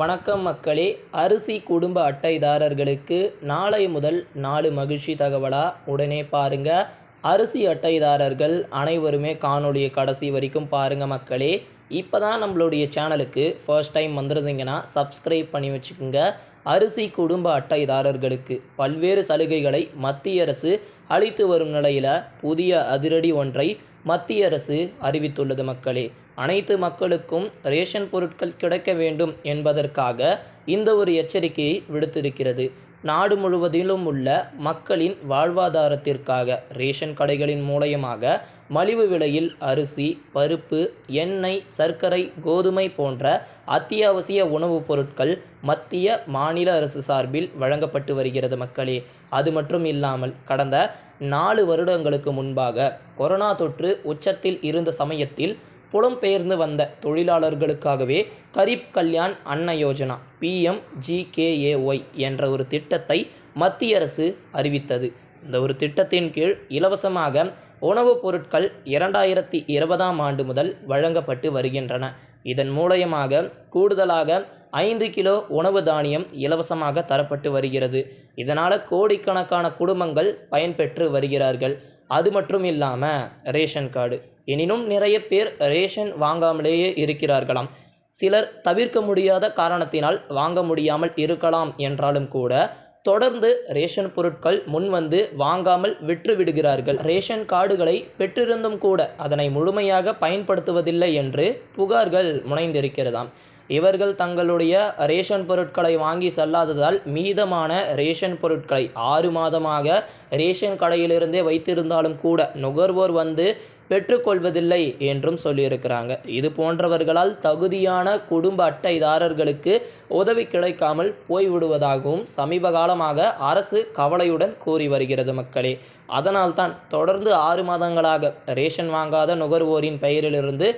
வணக்கம் மக்களே. அரிசி குடும்ப அட்டைதாரர்களுக்கு நாளை முதல் நாலு மகிழ்ச்சி தகவலா? உடனே பாருங்க. அரிசி அட்டைதாரர்கள் அனைவருமே காணொலியை கடைசி வரைக்கும் பாருங்க மக்களே. இப்போ தான் நம்மளுடைய சேனலுக்கு ஃபர்ஸ்ட் டைம் வந்துருந்தீங்கன்னா சப்ஸ்கிரைப் பண்ணி வச்சுக்கோங்க. அரிசி குடும்ப அட்டைதாரர்களுக்கு பல்வேறு சலுகைகளை மத்திய அரசு அளித்து வரும் நிலையில் புதிய அதிரடி ஒன்றை மத்திய அரசு அறிவித்துள்ளது மக்களே. அனைத்து மக்களுக்கும் ரேஷன் பொருட்கள் கிடைக்க வேண்டும் என்பதற்காக இந்த ஒரு எச்சரிக்கையை விடுத்திருக்கிறது. நாடு முழுவதிலும் உள்ள மக்களின் வாழ்வாதாரத்திற்காக ரேஷன் கடைகளின் மூலயமாக மலிவு விலையில் அரிசி பருப்பு எண்ணெய் சர்க்கரை கோதுமை போன்ற அத்தியாவசிய உணவுப் பொருட்கள் மத்திய மாநில அரசு சார்பில் வழங்கப்பட்டு வருகிறது மக்களே. அது மட்டும் இல்லாமல் கடந்த நாலு வருடங்களுக்கு முன்பாக கொரோனா தொற்று உச்சத்தில் இருந்த சமயத்தில் புலம்பெயர்ந்து வந்த தொழிலாளர்களுக்காகவே கரீப் கல்யாண் அன்ன யோஜனா பிஎம் ஜிகேஏஒய் என்ற ஒரு திட்டத்தை மத்திய அரசு அறிவித்தது. இந்த ஒரு திட்டத்தின் கீழ் இலவசமாக உணவுப் பொருட்கள் இரண்டாயிரத்தி இருபதாம் ஆண்டு முதல் வழங்கப்பட்டு வருகின்றன. இதன் மூலயமாக கூடுதலாக ஐந்து கிலோ உணவு தானியம் இலவசமாக தரப்பட்டு வருகிறது. இதனால் கோடிக்கணக்கான குடும்பங்கள் பயன்பெற்று வருகிறார்கள். அது மட்டும் இல்லாமல் ரேஷன் கார்டு. எனினும் நிறைய பேர் ரேஷன் வாங்காமலேயே இருக்கிறார்களாம். சிலர் தவிர்க்க முடியாத காரணத்தினால் வாங்க முடியாமல் இருக்கலாம் என்றாலும் கூட தொடர்ந்து ரேஷன் பொருட்கள் முன்வந்து வாங்காமல் விற்று விடுகிறார்கள் ரேஷன் கார்டுகளை பெற்றிருந்தும் கூட அதனை முழுமையாக பயன்படுத்துவதில்லை என்று புகார்கள் முனைந்திருக்கிறதாம். இவர்கள் தங்களுடைய ரேஷன் பொருட்களை வாங்கி செல்லாததால் மீதமான ரேஷன் பொருட்களை ஆறு மாதமாக ரேஷன் கடையிலிருந்தே வைத்திருந்தாலும் கூட நுகர்வோர் வந்து பெற்றுக்கொள்வதில்லை என்றும் சொல்லியிருக்கிறாங்க. இது போன்றவர்களால் தகுதியான குடும்ப அட்டைதாரர்களுக்கு உதவி கிடைக்காமல் போய்விடுவதாகவும் சமீப காலமாக அரசு கவலையுடன் கூறி வருகிறது மக்களே. அதனால்தான் தொடர்ந்து ஆறு மாதங்களாக ரேஷன் வாங்காத நுகர்வோரின் பெயரிலிருந்து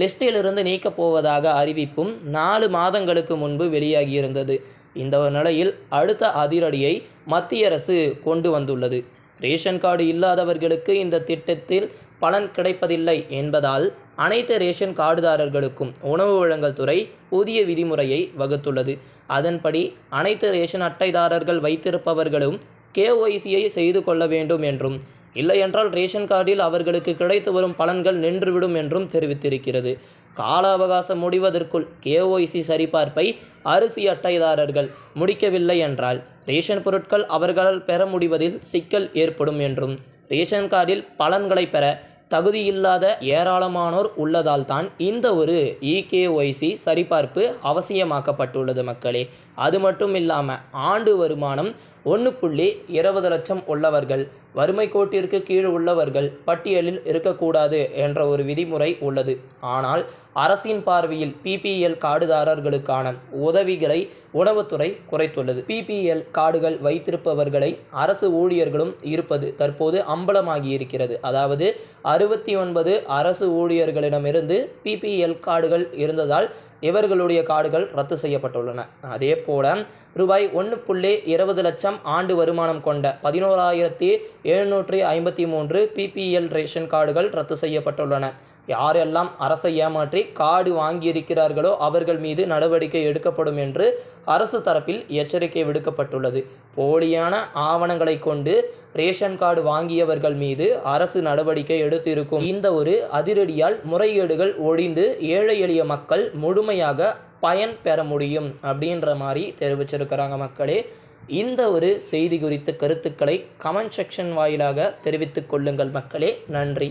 லிஸ்டிலிருந்து நீக்கப் போவதாக அறிவிப்பும் நாலு மாதங்களுக்கு முன்பு வெளியாகியிருந்தது. இந்த நிலையில் அடுத்த அதிரடியை மத்திய அரசு கொண்டு வந்துள்ளது. ரேஷன் கார்டு இல்லாதவர்களுக்கு இந்த திட்டத்தில் பலன் கிடைப்பதில்லை என்பதால் அனைத்து ரேஷன் கார்டுதாரர்களுக்கும் உணவு வழங்கல் துறை புதிய விதிமுறையை வகுத்துள்ளது. அதன்படி அனைத்து ரேஷன் அட்டைதாரர்கள் வைத்திருப்பவர்களும் கேஒய்சியை செய்து கொள்ள வேண்டும் என்றும் இல்லையென்றால் ரேஷன் கார்டில் அவர்களுக்கு கிடைத்து வரும் பலன்கள் நின்றுவிடும் என்றும் தெரிவித்திருக்கிறது. கால அவகாசம் முடிவதற்குள் கேஒய்சி சரிபார்ப்பை அரிசி அட்டைதாரர்கள் முடிக்கவில்லை என்றால் ரேஷன் பொருட்கள் அவர்களால் பெற முடிவதில் சிக்கல் ஏற்படும் என்றும் ரேஷன் கார்டில் பலன்களை பெற தகுதியில்லாத ஏராளமானோர் உள்ளதால் தான் இந்த ஒரு இகேஒய்சி சரிபார்ப்பு அவசியமாக்கப்பட்டுள்ளது மக்களே. அது மட்டும் இல்லாமல் ஆண்டு வருமானம் ஒன்று புள்ளி இருபது லட்சம் உள்ளவர்கள் வறுமை கோட்டிற்கு கீழ் உள்ளவர்கள் பட்டியலில் இருக்கக்கூடாது என்ற ஒரு விதிமுறை உள்ளது. ஆனால் அரசின் பார்வையில் பிபிஎல் கார்டுதாரர்களுக்கான உதவிகளை உணவுத்துறை குறைத்துள்ளது. பிபிஎல் கார்டுகள் வைத்திருப்பவர்களை அரசு ஊழியர்களும் இருப்பது தற்போது அம்பலமாகி இருக்கிறது அதாவது அறுபத்தி ஒன்பது அரசு ஊழியர்களிடமிருந்து பிபிஎல் கார்டுகள் இருந்ததால் இவர்களுடைய கார்டுகள் ரத்து செய்யப்பட்டுள்ளன. அதே போல ரூபாய் ஒன்று புள்ளி இருபது லட்சம் ஆண்டு வருமானம் கொண்ட பதினோராயிரத்தி எழுநூற்றி ஐம்பத்தி மூன்று பிபிஎல் ரேஷன் கார்டுகள் ரத்து செய்யப்பட்டுள்ளன. யாரெல்லாம் அரசை ஏமாற்றி கார்டு வாங்கியிருக்கிறார்களோ அவர்கள் மீது நடவடிக்கை எடுக்கப்படும் என்று அரசு தரப்பில் எச்சரிக்கை விடுக்கப்பட்டுள்ளது. போலியான ஆவணங்களை கொண்டு ரேஷன் கார்டு வாங்கியவர்கள் மீது அரசு நடவடிக்கை எடுத்திருக்கும். இந்த ஒரு அதிரடியால் முறைகேடுகள் ஒழிந்து ஏழை எளிய மக்கள் முழுமையாக பயன் பெற முடியும் அப்படின்ற மாதிரி தெரிவிச்சிருக்கிறாங்க மக்களே. இந்த ஒரு செய்தி குறித்த கருத்துக்களை கமெண்ட் செக்ஷன் வாயிலாக தெரிவித்துக் கொள்ளுங்கள் மக்களே. நன்றி.